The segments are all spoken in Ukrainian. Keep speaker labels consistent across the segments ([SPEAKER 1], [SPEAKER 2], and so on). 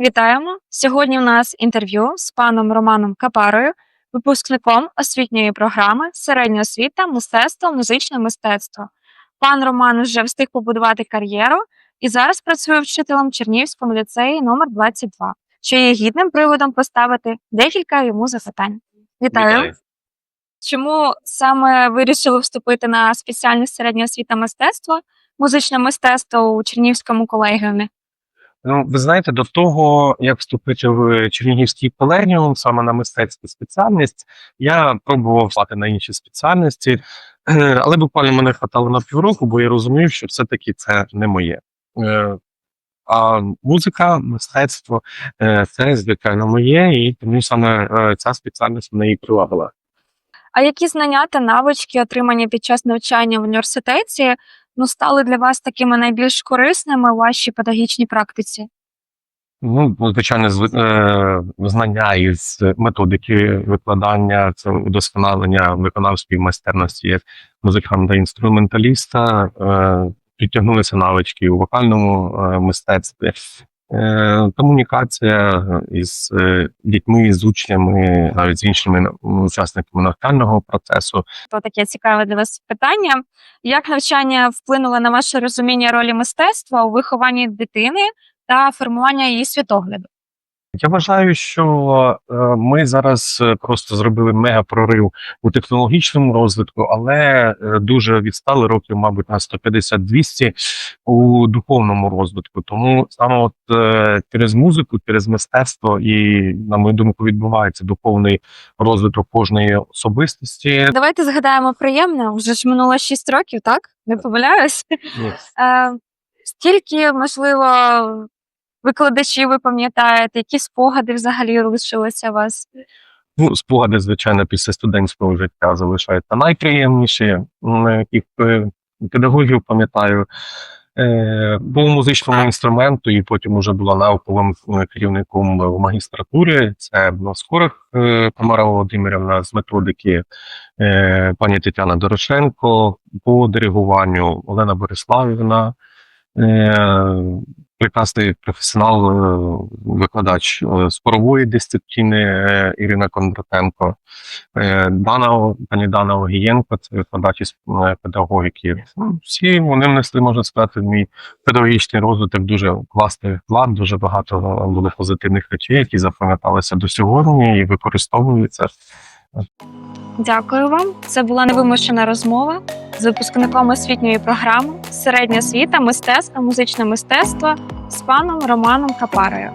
[SPEAKER 1] Вітаємо! Сьогодні у нас інтерв'ю з паном Романом Капарою, випускником освітньої програми Середня освіта, мистецтво, музичне мистецтво. Пан Роман вже встиг побудувати кар'єру і зараз працює вчителем Чернігівському ліцеї номер 22, що є гідним приводом поставити декілька йому запитань. Вітаю! Чому саме вирішили вступити на спеціальність середня освіта мистецтво, музичне мистецтво у Чернігівському колегіумі?
[SPEAKER 2] Ну, ви знаєте, до того, як вступити в Чернігівський колегіум, саме на мистецьку спеціальність, я пробував плати на інші спеціальності, е, але буквально мене хватало на півроку, бо я розумів, що все-таки це не моє. Е, А музика, мистецтво е, це звичайно моє, і тому саме е, ця спеціальність мене і привабила.
[SPEAKER 1] А які знання та навички, отримані під час навчання в університеті, ну стали для вас такими найбільш корисними у вашій педагогічній практиці?
[SPEAKER 2] Ну, звичайно, зв- е, знання із методики викладання, це удосконалення виконавської майстерності як музиканта-інструменталіста, е, підтягнулися навички у вокальному е, мистецтві, комунікація із е, дітьми, з учнями, навіть з іншими учасниками навчального процесу.
[SPEAKER 1] То таке цікаве для вас питання. Як навчання вплинуло на ваше розуміння ролі мистецтва у вихованні дитини та формування її світогляду?
[SPEAKER 2] Я вважаю, що е, ми зараз е, просто зробили мега прорив у технологічному розвитку, але е, дуже відстали років, мабуть, на 150-200 у духовному розвитку. Тому саме от через музику, через мистецтво і, на мою думку, відбувається духовний розвиток кожної особистості.
[SPEAKER 1] Давайте згадаємо приємне. Вже ж минуло 6 років, так? Не помиляюсь. Е, Скільки, можливо, викладачів ви пам'ятаєте, які спогади взагалі лишилися у вас?
[SPEAKER 2] Ну, спогади, звичайно, після студентського життя залишаються найприємніші, яких е, педагогів пам'ятаю. Е, був музичному інструменту, і потім уже була науковим е, керівником в магістратурі. Це Скорих Тамара Володимирівна з методики, пані Тетяна Дорошенко по диригуванню Олена Бориславівна. Прекрасний професіонал, е, викладач е, спорової дисципліни е, Ірина Кондратенко, Дана, пані Дана Огієнко, це викладач із педагогіки. Ну, Всі вони внесли, можна сказати, мій педагогічний розвиток дуже класний вклад, дуже багато було позитивних речей, які запам'яталися до сьогодні і використовуються.
[SPEAKER 1] Дякую вам. Це була невимушена розмова з випускником освітньої програми Середня освіта, мистецтво, музичне мистецтво з паном Романом Капарою.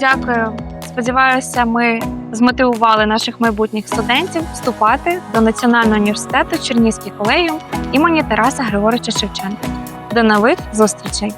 [SPEAKER 1] Дякую. Сподіваюся, ми змотивували наших майбутніх студентів вступати до Національного університету Чернігівський колегіум імені Тараса Григоровича Шевченка. До нових зустрічей!